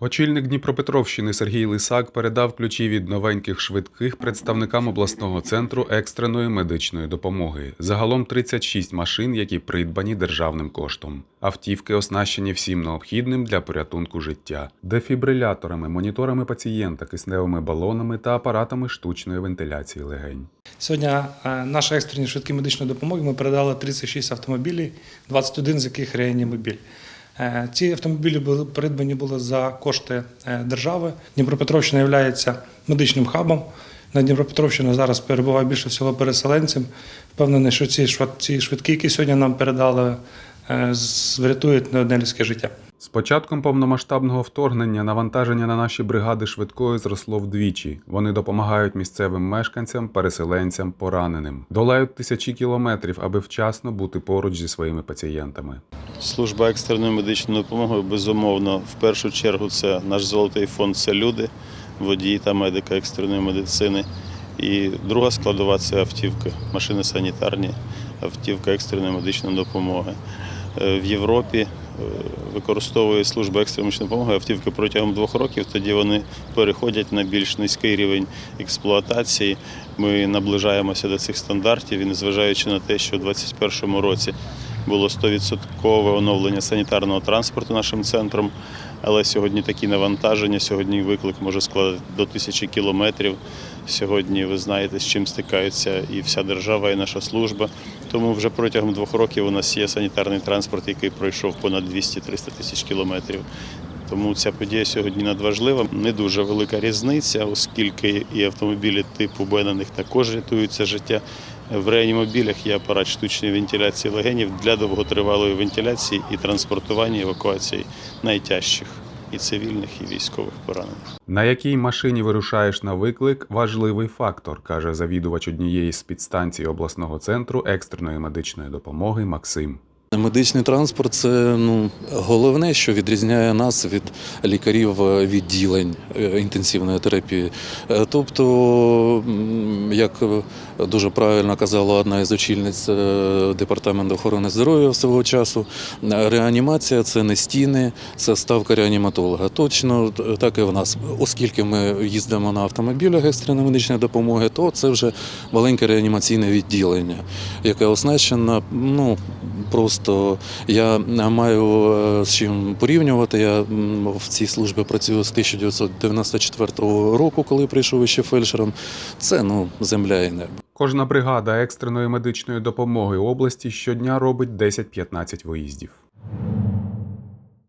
Очільник Дніпропетровщини Сергій Лисак передав ключі від новеньких швидких представникам обласного центру екстреної медичної допомоги. Загалом 36 машин, які придбані державним коштом. Автівки оснащені всім необхідним для порятунку життя: дефібриляторами, моніторами пацієнта, кисневими балонами та апаратами штучної вентиляції легень. Сьогодні е, наші екстрені швидкі медичної допомоги ми передали 36 автомобілів, 21 з яких реанімобіль. Е, Ці автомобілі були придбані були за кошти е, держави. Дніпропетровщина є медичним хабом. На Дніпропетровщині зараз перебуває більше всього переселенців. Впевнений, що ці швид- ці швидкі, які сьогодні нам передали, е, врятують не одне людське життя. З початком повномасштабного вторгнення навантаження на наші бригади швидкої зросло вдвічі. Вони допомагають місцевим мешканцям, переселенцям, пораненим, долають тисячі кілометрів, аби вчасно бути поруч зі своїми пацієнтами. Служба екстреної медичної допомоги, безумовно, в першу чергу це наш золотий фонд це люди, водії та медика екстреної медицини. І друга складова це автівки, машини санітарні, автівка екстреної медичної допомоги. Е, В Європі е, використовує служба екстреної медичної допомоги автівки протягом двох років. Тоді вони переходять на більш низький рівень експлуатації. Ми наближаємося до цих стандартів і незважаючи на те, що у 2021 році було 100% оновлення санітарного транспорту нашим центром. Але сьогодні такі навантаження, сьогодні виклик може складати до тисячі кілометрів. Сьогодні ви знаєте, з чим стикаються і вся держава, і наша служба. Тому вже протягом двох років у нас є санітарний транспорт, який пройшов понад 200-300 тисяч кілометрів. Тому ця подія сьогодні надважлива. Не дуже велика різниця, оскільки і автомобілі типу Б них також рятуються життя. В реанімобілях є апарат штучної вентиляції легенів для довготривалої вентиляції і транспортування евакуації найтяжчих і цивільних, і військових поранених. На якій машині вирушаєш на виклик важливий фактор, каже завідувач однієї з підстанцій обласного центру екстреної медичної допомоги Максим. Медичний транспорт це ну головне, що відрізняє нас від лікарів е, відділень е, інтенсивної терапії. Е, Тобто, як дуже правильно казала одна із очільниць департаменту охорони здоров'я свого часу, реанімація це не стіни, це ставка реаніматолога. Точно так і в нас, оскільки ми їздимо на автомобілях екстреної медичної допомоги, то це вже маленьке реанімаційне відділення, яке оснащено ну просто я маю е, з чим порівнювати. Я в цій службі працюю з 1994 року, коли прийшов іще фельдшером. Це ну земля і небо. Кожна бригада екстреної медичної допомоги області щодня робить 10-15 виїздів.